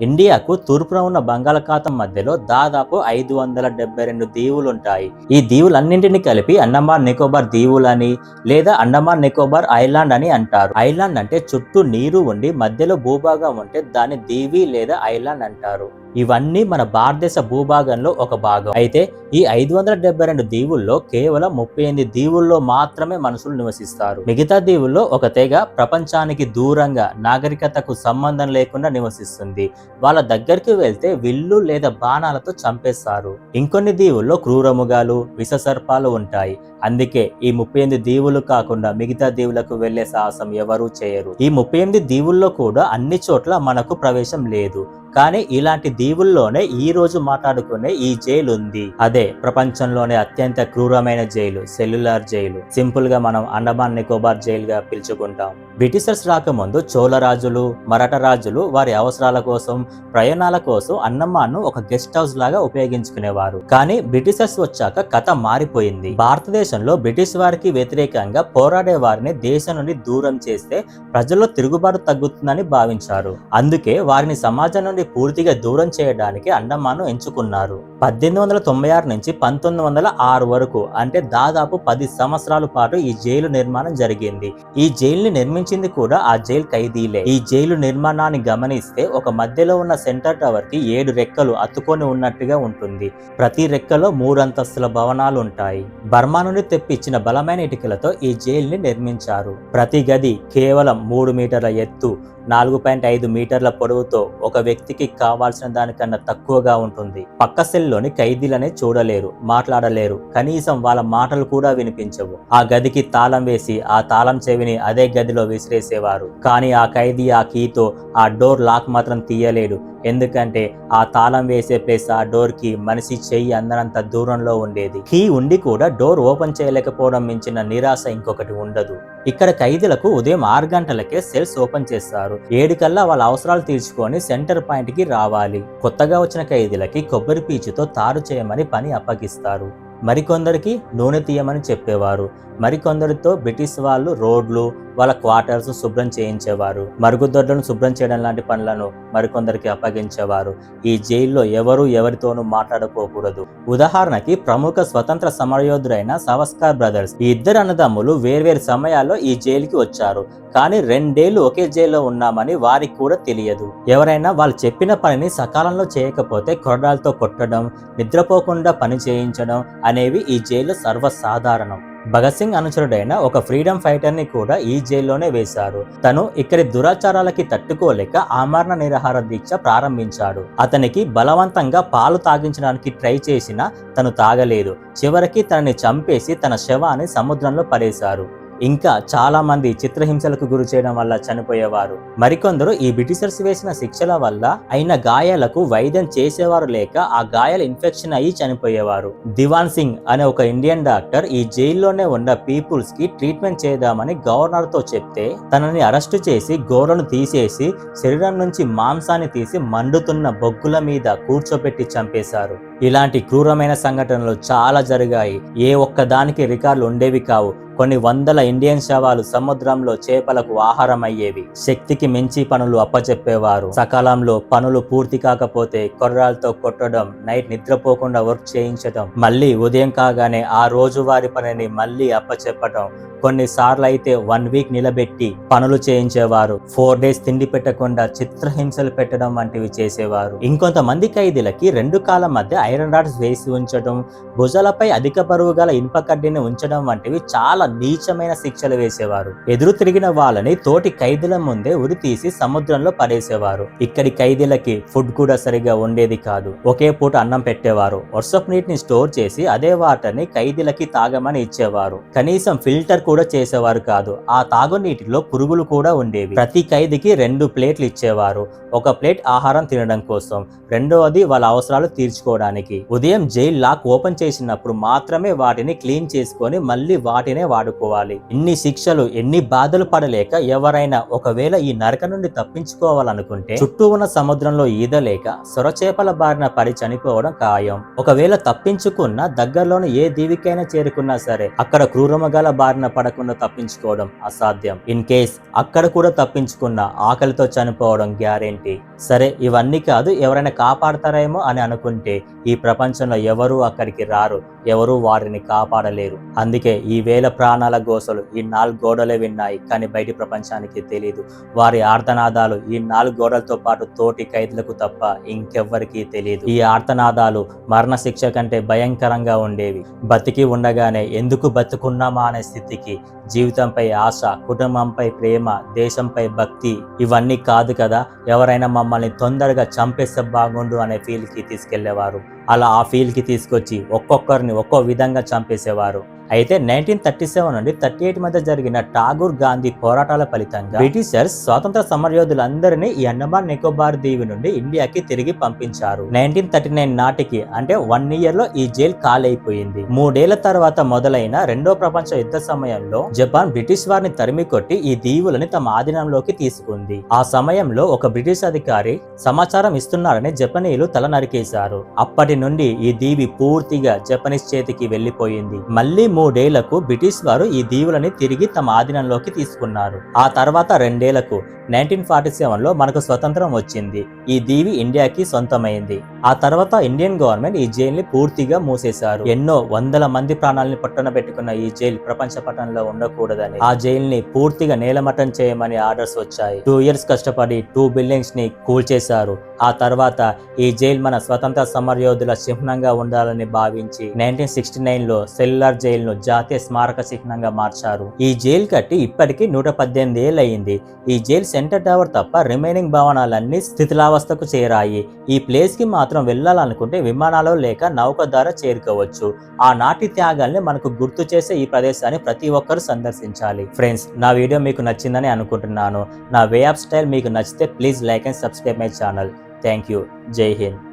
ఇండియాకు తూర్పున ఉన్న బంగాళాఖాతం మధ్యలో దాదాపు ఐదు వందల డెబ్బై రెండు దీవులుంటాయి. ఈ దీవులన్నింటినీ కలిపి అండమాన్ నికోబార్ దీవులని లేదా అండమాన్ నికోబార్ ఐలాండ్ అని అంటారు. ఐలాండ్ అంటే చుట్టూ నీరు ఉండి మధ్యలో భూభాగం ఉంటే దాన్ని దీవి లేదా ఐలాండ్ అంటారు. ఇవన్నీ మన భారతదేశ భూభాగంలో ఒక భాగం. అయితే ఈ ఐదు వందల డెబ్బై రెండు దీవుల్లో కేవలం ముప్పై ఎనిమిది దీవుల్లో మాత్రమే మనుషులు నివసిస్తారు. మిగతా దీవుల్లో ఒక తెగ ప్రపంచానికి దూరంగా నాగరికతకు సంబంధం లేకుండా నివసిస్తుంది. వాళ్ళ దగ్గరికి వెళ్తే విల్లు లేదా బాణాలతో చంపేస్తారు. ఇంకొన్ని దీవుల్లో క్రూరముగాలు విషసర్పాలు ఉంటాయి. అందుకే ఈ ముప్పై ఎనిమిది దీవులు కాకుండా మిగతా దీవులకు వెళ్ళే సాహసం ఎవరూ చేయరు. ఈ ముప్పై ఎనిమిది దీవుల్లో కూడా అన్ని చోట్ల మనకు ప్రవేశం లేదు. కానీ ఇలాంటి దీవుల్లోనే ఈ రోజు మాట్లాడుకునే ఈ జైలు ఉంది అదే ప్రపంచంలోనే అత్యంత క్రూరమైన జైలు సెల్యులార్ జైలు. సింపుల్గా మనం అండమాన్ నికోబార్ జైలుగా పిలుచుకుంటాం. బ్రిటిషర్స్ రాకముందు చోళ రాజులు రాజులు వారి అవసరాల కోసం ప్రయాణాల కోసం అన్నమాను ఒక గెస్ట్ హౌస్ లాగా ఉపయోగించుకునేవారు. కానీ బ్రిటిషర్స్ వచ్చాక కథ మారిపోయింది. భారతదేశంలో బ్రిటిష్ వారికి వ్యతిరేకంగా పోరాడే వారిని దేశం నుండి దూరం చేస్తే ప్రజల్లో తిరుగుబాటు తగ్గుతుందని భావించారు. అందుకే వారిని సమాజం నుండి పూర్తిగా దూరం చేయడానికి అండమాను ఎంచుకున్నారు. పద్దెనిమిది వందల తొంభై ఆరు నుంచి పంతొమ్మిది వందల ఆరు వరకు అంటే దాదాపు పది సంవత్సరాల పాటు ఈ జైలు నిర్మాణం జరిగింది. ఈ జైలుని నిర్మించింది కూడా ఆ జైలు ఖైదీలే. ఈ జైలు నిర్మాణాన్ని గమనిస్తే ఒక మధ్యలో ఉన్న సెంటర్ టవర్కి ఏడు రెక్కలు అతుకొని ఉన్నట్టుగా ఉంటుంది. ప్రతి రెక్కలో మూడు అంతస్తుల భవనాలు ఉంటాయి బర్మా నుండి తెప్పించిన బలమైన ఇటుకలతో ఈ జైలుని నిర్మించారు. ప్రతి గది కేవలం మూడు మీటర్ల ఎత్తు నాలుగు పాయింట్ ఐదు మీటర్ల పొడవుతో ఒక వ్యక్తికి కావాల్సిన దానికన్నా తక్కువగా ఉంటుంది. పక్క సెల్లోని ఖైదీలనే చూడలేరు మాట్లాడలేరు. కనీసం వాళ్ళ మాటలు కూడా వినిపించవు. ఆ గదికి తాళం వేసి ఆ తాళం చెవిని అదే గదిలో విసిరేసేవారు. కానీ ఆ ఖైదీ ఆ కీతో ఆ డోర్ లాక్ మాత్రం తీయలేడు. ఎందుకంటే ఆ తాళం వేసే ప్లేస్ ఆ డోర్కి మనిషి చెయ్యి అందనంత దూరంలో ఉండేది. కీ ఉండి కూడా డోర్ ఓపెన్ చేయలేకపోవడం మించిన నిరాశ ఇంకొకటి ఉండదు. ఇక్కడ ఖైదీలకు ఉదయం ఆరు గంటలకే సెల్స్ ఓపెన్ చేస్తారు. ఏడు కల్లా వాళ్ళ అవసరాలు తీర్చుకొని సెంటర్ పాయింట్కి రావాలి. కొత్తగా వచ్చిన ఖైదీలకి కొబ్బరి పీచుతో తారు చేయమని పని అప్పగిస్తారు. మరికొందరికి నూనె తీయమని చెప్పేవారు. మరికొందరితో బ్రిటిష్ వాళ్ళు రోడ్లు వాళ్ళ క్వార్టర్స్ శుభ్రం చేయించేవారు మరుగుదొడ్లను శుభ్రం చేయడం లాంటి పనులను మరికొందరికి అప్పగించేవారు. ఈ జైల్లో ఎవరు ఎవరితోనూ మాట్లాడుకోకూడదు. ఉదాహరణకి ప్రముఖ స్వతంత్ర సమరయోధుడైన సవస్కార్ బ్రదర్స్. ఈ ఇద్దరు అన్నదమ్ములు వేర్వేరు సమయాల్లో ఈ జైలుకి వచ్చారు. కానీ రెండేళ్ళు ఒకే జైల్లో ఉన్నామని వారికి కూడా తెలియదు. ఎవరైనా వాళ్ళు చెప్పిన పనిని సకాలంలో చేయకపోతే కొరడాలతో కొట్టడం నిద్రపోకుండా పని చేయించడం అనేవి ఈ జైల్లో సర్వసాధారణం. భగత్ సింగ్ అనుచరుడైన ఒక ఫ్రీడమ్ ఫైటర్ని కూడా ఈ జైల్లోనే వేశారు. తను ఇక్కడి దురాచారాలకి తట్టుకోలేక ఆమరణ నిరాహార దీక్ష ప్రారంభించాడు. అతనికి బలవంతంగా పాలు తాగించడానికి ట్రై చేసినా తను తాగలేదు. చివరికి తనని చంపేసి తన శవాన్ని సముద్రంలో పడేశారు. ఇంకా చాలామంది చిత్రహింసలకు గురి చేయడం వల్ల చనిపోయేవారు. మరికొందరు ఈ బ్రిటిషర్స్ వేసిన శిక్షల వల్ల అయిన గాయాలకు వైద్యం చేసేవారు లేక ఆ గాయాలు ఇన్ఫెక్షన్ అయ్యి చనిపోయేవారు. దివాన్ సింగ్ అనే ఒక ఇండియన్ డాక్టర్ ఈ జైల్లోనే ఉన్న పీపుల్స్కి ట్రీట్మెంట్ చేద్దామని గవర్నర్తో చెప్తే తనని అరెస్టు చేసి గోరను తీసేసి శరీరం నుంచి మాంసాన్ని తీసి మండుతున్న బొగ్గుల మీద కూర్చోపెట్టి చంపేశారు. ఇలాంటి క్రూరమైన సంఘటనలు చాలా జరిగాయి. ఏ ఒక్క దానికి రికార్డులు ఉండేవి కావు. కొన్ని వందల ఇండియన్ శవాలు సముద్రంలో చేపలకు ఆహారమయ్యేవి. శక్తికి మించి పనులు అప్పచెప్పేవారు సకాలంలో పనులు పూర్తి కాకపోతే కొర్రాలతో కొట్టడం నైట్ నిద్రపోకుండా వర్క్ చేయించడం మళ్ళీ ఉదయం కాగానే ఆ రోజువారి పనిని మళ్ళీ అప్పచెప్పడం కొన్నిసార్లు అయితే వన్ వీక్ నిలబెట్టి పనులు చేయించేవారు. ఫోర్ డేస్ తిండి పెట్టకుండా చిత్రహింసలు పెట్టడం వంటివి చేసేవారు. ఇంకొంతమంది ఖైదీలకి రెండు కాలం మధ్య ఐరన్ రాడ్స్ వేసి ఉంచడం భుజాలపై అధిక బరువు గల ఇనుప కడ్డీని ఉంచడం వంటివి చాలా నీచమైన శిక్షలు వేసేవారు. ఎదురు తిరిగిన వాళ్ళని తోటి ఖైదీల ముందే ఉరి తీసి సముద్రంలో పడేసేవారు. ఇక్కడి ఖైదీలకి ఫుడ్ కూడా సరిగా ఉండేది కాదు. ఒకే పూట అన్నం పెట్టేవారు. వర్షపు నీటిని స్టోర్ చేసి అదే వాటర్ని ఖైదీలకి తాగమని ఇచ్చేవారు. కనీసం ఫిల్టర్ కూడా చేసేవారు కాదు. ఆ తాగునీటిలో పురుగులు కూడా ఉండేవి. ప్రతి ఖైదీకి రెండు ప్లేట్లు ఇచ్చేవారు. ఒక ప్లేట్ ఆహారం తినడం కోసం. రెండవది వాళ్ళ అవసరాలు తీర్చుకోవడానికి. ఉదయం జైల్ లాక్ ఓపెన్ చేసినప్పుడు మాత్రమే వాటిని క్లీన్ చేసుకొని మళ్ళీ వాటినే వాడుకోవాలి. ఇన్ని శిక్షలు ఎన్ని బాధలు పడలేక ఎవరైనా ఒకవేళ ఈ నరక నుండి తప్పించుకోవాలనుకుంటే చుట్టూ ఉన్న సముద్రంలో ఈదలేక సొరచేపల బారిన పడి చనిపోవడం ఖాయం. ఒకవేళ తప్పించుకున్న దగ్గరలోని ఏ దీవికైనా చేరుకున్నా సరే అక్కడ క్రూరమగాల బారిన పడకుండా తప్పించుకోవడం అసాధ్యం. ఇన్ కేస్ అక్కడ కూడా తప్పించుకున్న ఆకలితో చనిపోవడం గ్యారెంటీ. సరే ఇవన్నీ కాదు ఎవరైనా కాపాడతారేమో అని అనుకుంటే ఈ ప్రపంచంలో ఎవరూ అక్కడికి రారు ఎవరూ వారిని కాపాడలేరు. అందుకే ఈ వేళ ప్రాణాల గోసలు ఈ నాలుగు గోడలే విన్నాయి కానీ బయటి ప్రపంచానికి తెలియదు వారి ఆర్తనాదాలు ఈ నాలుగు గోడలతో పాటు తోటి ఖైదులకు తప్ప ఇంకెవ్వరికీ తెలియదు ఈ ఆర్తనాదాలు మరణ శిక్ష కంటే భయంకరంగా ఉండేవి. బతికి ఉండగానే ఎందుకు బతుకున్నామా అనే స్థితికి జీవితంపై ఆశ కుటుంబంపై ప్రేమ దేశంపై భక్తి ఇవన్నీ కాదు కదా. ఎవరైనా మమ్మల్ని తొందరగా చంపేస్తే బాగుండు అనే ఫీల్కి తీసుకెళ్ళేవారు. అలా ఆ ఫీల్కి తీసుకొచ్చి ఒక్కొక్కరిని ఒక్కో విధంగా చంపేసేవారు. అయితే నైన్టీన్ థర్టీ సెవెన్ నుండి థర్టీ ఎయిట్ మధ్య జరిగిన ఠాగూర్ గాంధీ పోరాటాల ఫలితంగా బ్రిటిషర్స్ స్వాతంత్ర సమరయోధులందరినీ ఈ అండమాన్ నికోబార్ దీవి నుండి ఇండియాకి తిరిగి పంపించారు. నైన్టీన్ థర్టీ నైన్ నాటికి అంటే వన్ ఇయర్లో ఈ జైల్ కాలైపోయింది మూడేళ్ళ తర్వాత మొదలైన రెండో ప్రపంచ యుద్ధ సమయంలో జపాన్ బ్రిటిష్ వారిని తరిమి కొట్టి ఈ దీవులని తమ ఆధీనంలోకి తీసుకుంది. ఆ సమయంలో ఒక బ్రిటిష్ అధికారి సమాచారం ఇస్తున్నారని జపనీయులు తల నరికేశారు అప్పటి నుండి ఈ దీవి పూర్తిగా జపనీస్ చేతికి వెళ్ళిపోయింది మళ్ళీ మూడేళ్ళకు బ్రిటిష్ వారు ఈ దీవులని తిరిగి తమ ఆధీనంలోకి తీసుకున్నారు. ఆ తర్వాత రెండేళ్ళకు నైన్టీన్ ఫార్టీ సెవెన్లో మనకు స్వతంత్రం వచ్చింది. ఈ దీవి ఇండియాకి సొంతమైంది. ఆ తర్వాత ఇండియన్ గవర్నమెంట్ ఈ జైల్ని పూర్తిగా మూసేశారు. ఎన్నో వందల మంది ప్రాణాలను పట్టున పెట్టుకున్న ఈ జైలు ప్రపంచ పట్టణంలో ఉండకూడదని. ఆ జైల్ని పూర్తిగా నేలమట్టం చేయమని ఆర్డర్స్ వచ్చాయి. టూ ఇయర్స్ కష్టపడి టూ బిల్డింగ్స్ని కూల్చేశారు. ఆ తర్వాత ఈ జైలు మన స్వతంత్ర సమరయోధుల చిహ్నంగా ఉండాలని భావించి నైన్టీన్ సిక్స్టీ నైన్లో సెల్యులర్ జైలును జాతీయ స్మారక చిహ్నంగా మార్చారు. ఈ జైలు కట్టి ఇప్పటికీ నూట పద్దెనిమిది ఏళ్ళు అయింది ఈ జైలు సెంటర్ టవర్ తప్ప రిమైనింగ్ భవనాలన్నీ స్థితిలావస్థకు చేరాయి. ఈ ప్లేస్కి మాత్రం వెళ్ళాలనుకుంటే విమానాలు లేక నౌక ద్వారా చేరుకోవచ్చు. ఆ నాటి త్యాగాల్ని మనకు గుర్తు చేసే ఈ ప్రదేశాన్ని ప్రతి ఒక్కరు సందర్శించాలి. ఫ్రెండ్స్ నా వీడియో మీకు నచ్చిందని అనుకుంటున్నాను. నా వే ఆఫ్ స్టైల్ మీకు నచ్చితే please like and subscribe my channel. Thank you Jai Hind.